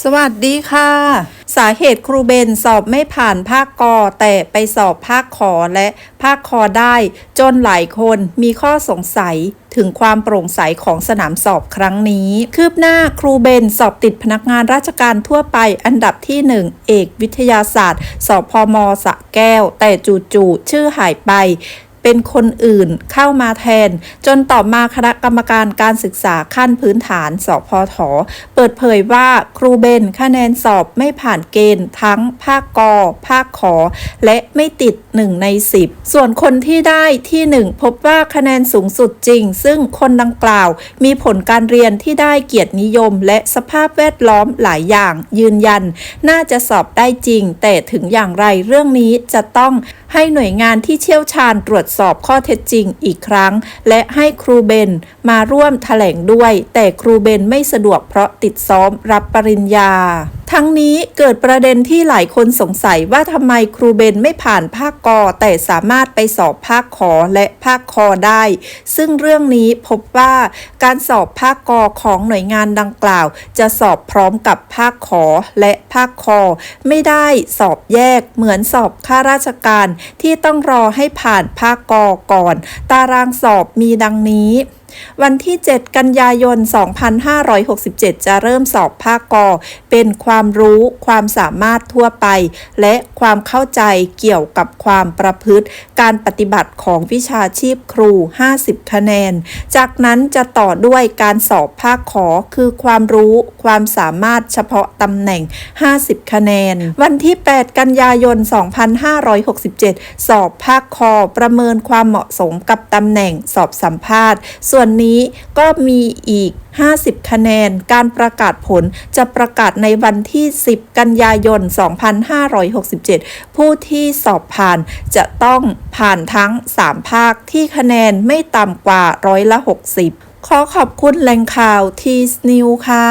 สวัสดีค่ะ สาเหตุครูเบนสอบไม่ผ่านภาคกอแต่ไปสอบภาคขอและภาคคอได้ จนหลายคนมีข้อสงสัยถึงความโปร่งใสของสนามสอบครั้งนี้ คืบหน้าครูเบนสอบติดพนักงานราชการทั่วไปอันดับที่ 1 เอกวิทยาศาสตร์ สอบพมสะแก้ว แต่จู่ๆชื่อหายไป เป็นคนอื่นเข้ามาแทน จนต่อมาคณะกรรมการการศึกษาขั้นพื้นฐาน สพท เปิดเผยว่าครูเบนคะแนนสอบไม่ผ่านเกณฑ์ทั้งภาคกอภาคขอ และไม่ติด 1 ใน 10 ส่วนคนที่ได้ที่ 1 พบว่าคะแนนสูงสุดจริง ซึ่งคนดังกล่าว มีผลการเรียนที่ได้เกียรตินิยม และสภาพแวดล้อมหลายอย่าง ยืนยัน น่าจะสอบได้จริง แต่ถึงอย่างไรเรื่องนี้จะต้องให้หน่วยงานที่เชี่ยวชาญตรวจสอบข้อเท็จจริงอีกครั้ง และให้ครูเบนมาร่วมแถลงด้วย แต่ครูเบนไม่สะดวกเพราะติดซ้อมรับปริญญา ทั้งนี้เกิดประเด็นที่หลายคนสงสัยว่าทำไมครูเบนไม่ผ่านภาคกอแต่สามารถไปสอบภาคขอและภาคคอได้ ซึ่งเรื่องนี้พบว่าการสอบภาคกอของหน่วยงานดังกล่าว จะสอบพร้อมกับภาคขอและภาคคอ ไม่ได้สอบแยกเหมือนสอบข้าราชการที่ต้องรอให้ผ่านภาคกอก่อน ตารางสอบมีดังนี้ วันที่ 7 กันยายน 2567 จะเริ่มสอบภาคกอ เป็นความรู้ความสามารถทั่วไป และความเข้าใจเกี่ยวกับความประพฤติ การปฏิบัติของวิชาชีพครู 50 คะแนน จากนั้นจะต่อด้วยการสอบภาคขอคือความรู้ความสามารถเฉพาะตำแหน่ง 50 คะแนน วันที่ 8 กันยายน 2567 สอบภาคคอประเมินความเหมาะสมกับตำแหน่งสอบสัมภาษณ์ ส่วนนี้ก็มีอีก 50 คะแนน การประกาศผลจะประกาศในวันที่ 10 กันยายน 2567 ผู้ที่สอบผ่านจะต้องผ่านทั้ง 3 ภาคที่คะแนนไม่ต่ำกว่าร้อยละ 60 ขอขอบคุณแหล่งข่าวทีสนิวค่ะ